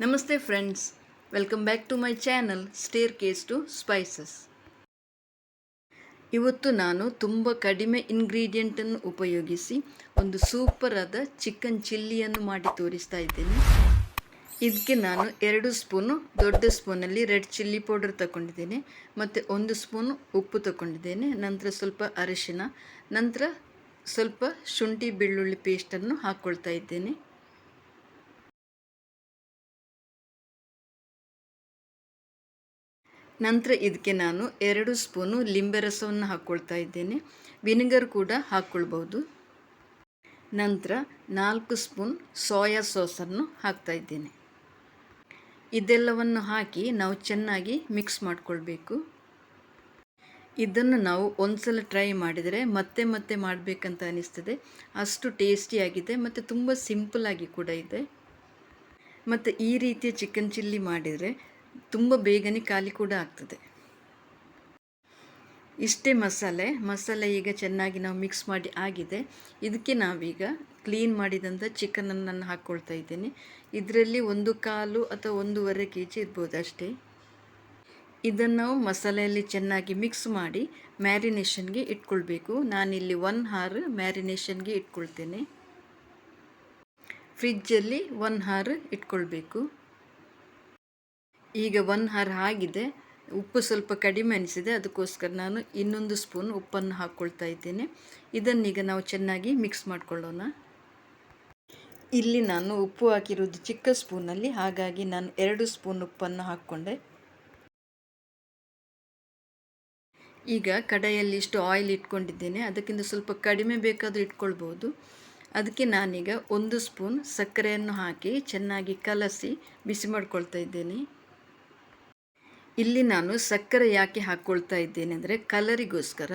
ನಮಸ್ತೆ friends, welcome back to my channel staircase to spices. ಇವತ್ತು ನಾನು ತುಂಬ ಕಡಿಮೆ ಇಂಗ್ರೀಡಿಯೆಂಟನ್ನು ಉಪಯೋಗಿಸಿ ಒಂದು ಸೂಪರ್ ಆದ ಚಿಕನ್ ಚಿಲ್ಲಿಯನ್ನು ಮಾಡಿ ತೋರಿಸ್ತಾ ಇದ್ದೇನೆ. ಇದಕ್ಕೆ ನಾನು ಎರಡು ಸ್ಪೂನು ದೊಡ್ಡ ಸ್ಪೂನಲ್ಲಿ ರೆಡ್ ಚಿಲ್ಲಿ ಪೌಡರ್ ತಗೊಂಡಿದ್ದೇನೆ ಮತ್ತು ಒಂದು ಸ್ಪೂನು ಉಪ್ಪು ತಗೊಂಡಿದ್ದೇನೆ. ನಂತರ ಸ್ವಲ್ಪ ಅರಿಶಿನ, ನಂತರ ಸ್ವಲ್ಪ ಶುಂಠಿ ಬೆಳ್ಳುಳ್ಳಿ ಪೇಸ್ಟನ್ನು ಹಾಕ್ಕೊಳ್ತಾ ಇದ್ದೇನೆ. ನಂತರ ಇದಕ್ಕೆ ನಾನು ಎರಡು ಸ್ಪೂನು ಲಿಂಬೆ ರಸವನ್ನು ಹಾಕ್ಕೊಳ್ತಾ ಇದ್ದೇನೆ. ವಿನೆಗರ್ ಕೂಡ ಹಾಕ್ಕೊಳ್ಬೋದು ನಂತರ ನಾಲ್ಕು ಸ್ಪೂನ್ ಸೋಯಾ ಸಾಸನ್ನು ಹಾಕ್ತಾ ಇದ್ದೇನೆ. ಇದೆಲ್ಲವನ್ನು ಹಾಕಿ ನಾವು ಚೆನ್ನಾಗಿ ಮಿಕ್ಸ್ ಮಾಡಿಕೊಳ್ಬೇಕು. ಇದನ್ನು ನಾವು ಒಂದ್ಸಲ ಟ್ರೈ ಮಾಡಿದರೆ ಮತ್ತೆ ಮತ್ತೆ ಮಾಡಬೇಕಂತ ಅನಿಸ್ತದೆ. ಅಷ್ಟು ಟೇಸ್ಟಿಯಾಗಿದೆ ಮತ್ತು ತುಂಬ ಆಗಿ ಕೂಡ ಇದೆ. ಮತ್ತು ಈ ರೀತಿಯ ಚಿಕನ್ ಚಿಲ್ಲಿ ಮಾಡಿದರೆ ತುಂಬ ಬೇಗನೆ ಖಾಲಿ ಕೂಡ ಆಗ್ತದೆ. ಇಷ್ಟೇ ಮಸಾಲೆ. ಮಸಾಲೆ ಈಗ ಚೆನ್ನಾಗಿ ನಾವು ಮಿಕ್ಸ್ ಮಾಡಿ ಆಗಿದೆ. ಇದಕ್ಕೆ ನಾವೀಗ ಕ್ಲೀನ್ ಮಾಡಿದಂಥ ಚಿಕನನ್ನು ನಾನು ಹಾಕ್ಕೊಳ್ತಾ ಇದ್ದೇನೆ. ಇದರಲ್ಲಿ ಒಂದು ಕಾಲು ಅಥವಾ ಒಂದೂವರೆ ಕೆ ಜಿ ಇರ್ಬೋದು ಅಷ್ಟೇ. ಇದನ್ನು ಮಸಾಲೆಯಲ್ಲಿ ಚೆನ್ನಾಗಿ ಮಿಕ್ಸ್ ಮಾಡಿ ಮ್ಯಾರಿನೇಷನ್ಗೆ ಇಟ್ಕೊಳ್ಬೇಕು. ನಾನಿಲ್ಲಿ ಒನ್ ಹಾರ್ ಮ್ಯಾರಿನೇಷನ್ಗೆ ಇಟ್ಕೊಳ್ತೇನೆ. ಫ್ರಿಜ್ಜಲ್ಲಿ ಒನ್ ಹಾರ್ ಇಟ್ಕೊಳ್ಬೇಕು. ಈಗ ಒನ್ ಹರ್ ಆಗಿದೆ. ಉಪ್ಪು ಸ್ವಲ್ಪ ಕಡಿಮೆ ಅನಿಸಿದೆ. ಅದಕ್ಕೋಸ್ಕರ ನಾನು ಇನ್ನೊಂದು ಸ್ಪೂನ್ ಉಪ್ಪನ್ನು ಹಾಕ್ಕೊಳ್ತಾ ಇದ್ದೇನೆ. ಇದನ್ನೀಗ ನಾವು ಚೆನ್ನಾಗಿ ಮಿಕ್ಸ್ ಮಾಡಿಕೊಳ್ಳೋಣ. ಇಲ್ಲಿ ನಾನು ಉಪ್ಪು ಹಾಕಿರೋದು ಚಿಕ್ಕ ಸ್ಪೂನಲ್ಲಿ. ಹಾಗಾಗಿ ನಾನು ಎರಡು ಸ್ಪೂನ್ ಉಪ್ಪನ್ನು ಹಾಕ್ಕೊಂಡೆ. ಈಗ ಕಡೆಯಲ್ಲಿ ಇಷ್ಟು ಆಯಿಲ್ ಇಟ್ಕೊಂಡಿದ್ದೇನೆ. ಅದಕ್ಕಿಂತ ಸ್ವಲ್ಪ ಕಡಿಮೆ ಬೇಕಾದರೂ ಇಟ್ಕೊಳ್ಬೋದು. ಅದಕ್ಕೆ ನಾನೀಗ ಒಂದು ಸ್ಪೂನ್ ಸಕ್ಕರೆಯನ್ನು ಹಾಕಿ ಚೆನ್ನಾಗಿ ಕಲಸಿ ಬಿಸಿ ಮಾಡ್ಕೊಳ್ತಾ ಇದ್ದೇನೆ. ಇಲ್ಲಿ ನಾನು ಸಕ್ಕರೆ ಯಾಕೆ ಹಾಕ್ಕೊಳ್ತಾ ಇದ್ದೇನೆ ಅಂದರೆ ಕಲರಿಗೋಸ್ಕರ.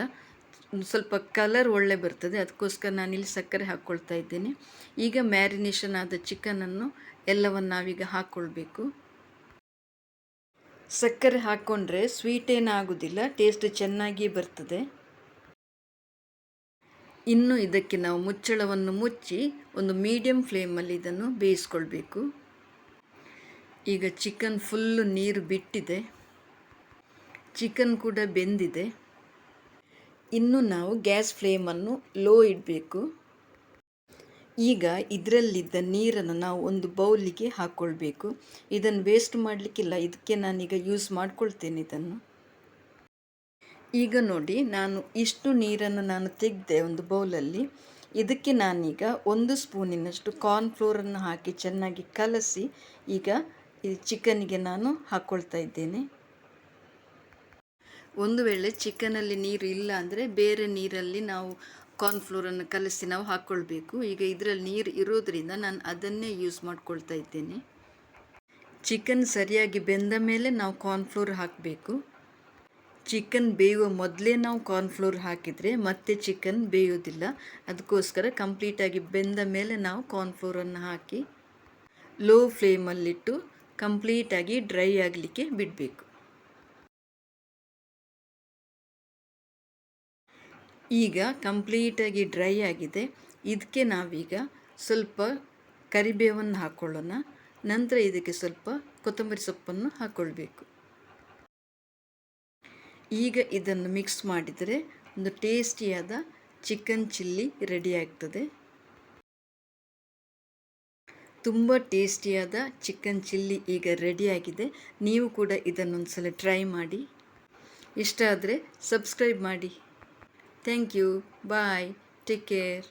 ಸ್ವಲ್ಪ ಕಲರ್ ಒಳ್ಳೆ ಬರ್ತದೆ, ಅದಕ್ಕೋಸ್ಕರ ನಾನಿಲ್ಲಿ ಸಕ್ಕರೆ ಹಾಕ್ಕೊಳ್ತಾ ಇದ್ದೇನೆ. ಈಗ ಮ್ಯಾರಿನೇಷನ್ ಆದ ಚಿಕನನ್ನು ಎಲ್ಲವನ್ನು ನಾವೀಗ ಹಾಕ್ಕೊಳ್ಬೇಕು ಸಕ್ಕರೆ ಹಾಕ್ಕೊಂಡ್ರೆ ಸ್ವೀಟ್ ಏನಾಗೋದಿಲ್ಲ, ಟೇಸ್ಟ್ ಚೆನ್ನಾಗಿ ಬರ್ತದೆ. ಇನ್ನು ಇದಕ್ಕೆ ನಾವು ಮುಚ್ಚಳವನ್ನು ಮುಚ್ಚಿ ಒಂದು ಮೀಡಿಯಮ್ ಫ್ಲೇಮಲ್ಲಿ ಇದನ್ನು ಬೇಯಿಸ್ಕೊಳ್ಬೇಕು. ಈಗ ಚಿಕನ್ ಫುಲ್ಲು ನೀರು ಬಿಟ್ಟಿದೆ. ಚಿಕನ್ ಕೂಡ ಬೆಂದಿದೆ. ಇನ್ನು ನಾವು ಗ್ಯಾಸ್ ಫ್ಲೇಮನ್ನು ಲೋ ಇಡಬೇಕು. ಈಗ ಇದರಲ್ಲಿದ್ದ ನೀರನ್ನು ನಾವು ಒಂದು ಬೌಲಿಗೆ ಹಾಕ್ಕೊಳ್ಬೇಕು ಇದನ್ನು ವೇಸ್ಟ್ ಮಾಡಲಿಕ್ಕಿಲ್ಲ, ಇದಕ್ಕೆ ನಾನೀಗ ಯೂಸ್ ಮಾಡ್ಕೊಳ್ತೇನೆ ಇದನ್ನು. ಈಗ ನೋಡಿ, ನಾನು ಇಷ್ಟು ನೀರನ್ನು ನಾನು ತೆಗೆದೆ ಒಂದು ಬೌಲಲ್ಲಿ. ಇದಕ್ಕೆ ನಾನೀಗ ಒಂದು ಸ್ಪೂನಿನಷ್ಟು ಕಾರ್ನ್ಫ್ಲೋರನ್ನು ಹಾಕಿ ಚೆನ್ನಾಗಿ ಕಲಸಿ ಈಗ ಈ ಚಿಕನ್ಗೆ ನಾನು ಹಾಕ್ಕೊಳ್ತಾ ಇದ್ದೇನೆ. ಒಂದು ವೇಳೆ ಚಿಕನಲ್ಲಿ ನೀರು ಇಲ್ಲ ಅಂದರೆ ಬೇರೆ ನೀರಲ್ಲಿ ನಾವು ಕಾರ್ನ್ಫ್ಲೋರನ್ನು ಕಲಸಿ ನಾವು ಹಾಕ್ಕೊಳ್ಬೇಕು ಈಗ ಇದರಲ್ಲಿ ನೀರು ಇರೋದರಿಂದ ನಾನು ಅದನ್ನೇ ಯೂಸ್ ಮಾಡ್ಕೊಳ್ತಾ ಇದ್ದೇನೆ. ಚಿಕನ್ ಸರಿಯಾಗಿ ಬೆಂದ ಮೇಲೆ ನಾವು ಕಾರ್ನ್ಫ್ಲೋರ್ ಹಾಕಬೇಕು. ಚಿಕನ್ ಬೇಯುವ ಮೊದಲೇ ನಾವು ಕಾರ್ನ್ಫ್ಲೋರ್ ಹಾಕಿದರೆ ಮತ್ತೆ ಚಿಕನ್ ಬೇಯೋದಿಲ್ಲ ಅದಕ್ಕೋಸ್ಕರ ಕಂಪ್ಲೀಟಾಗಿ ಬೆಂದ ಮೇಲೆ ನಾವು ಕಾರ್ನ್ಫ್ಲೋರನ್ನು ಹಾಕಿ ಲೋ ಫ್ಲೇಮಲ್ಲಿಟ್ಟು ಕಂಪ್ಲೀಟಾಗಿ ಡ್ರೈ ಆಗಲಿಕ್ಕೆ ಬಿಡಬೇಕು. ಈಗ ಕಂಪ್ಲೀಟಾಗಿ ಡ್ರೈ ಆಗಿದೆ. ಇದಕ್ಕೆ ನಾವೀಗ ಸ್ವಲ್ಪ ಕರಿಬೇವನ್ನು ಹಾಕ್ಕೊಳ್ಳೋಣ ನಂತರ ಇದಕ್ಕೆ ಸ್ವಲ್ಪ ಕೊತ್ತಂಬರಿ ಸೊಪ್ಪನ್ನು ಹಾಕ್ಕೊಳ್ಬೇಕು ಈಗ ಇದನ್ನು ಮಿಕ್ಸ್ ಮಾಡಿದರೆ ಒಂದು ಟೇಸ್ಟಿಯಾದ ಚಿಕನ್ ಚಿಲ್ಲಿ ರೆಡಿ ಆಗ್ತದೆ. ತುಂಬ ಟೇಸ್ಟಿಯಾದ ಚಿಕನ್ ಚಿಲ್ಲಿ ಈಗ ರೆಡಿಯಾಗಿದೆ ನೀವು ಕೂಡ ಇದನ್ನೊಂದು ಸಲ ಟ್ರೈ ಮಾಡಿ. ಇಷ್ಟ ಆದರೆ ಸಬ್ಸ್ಕ್ರೈಬ್ ಮಾಡಿ. Thank you. Bye. Take care.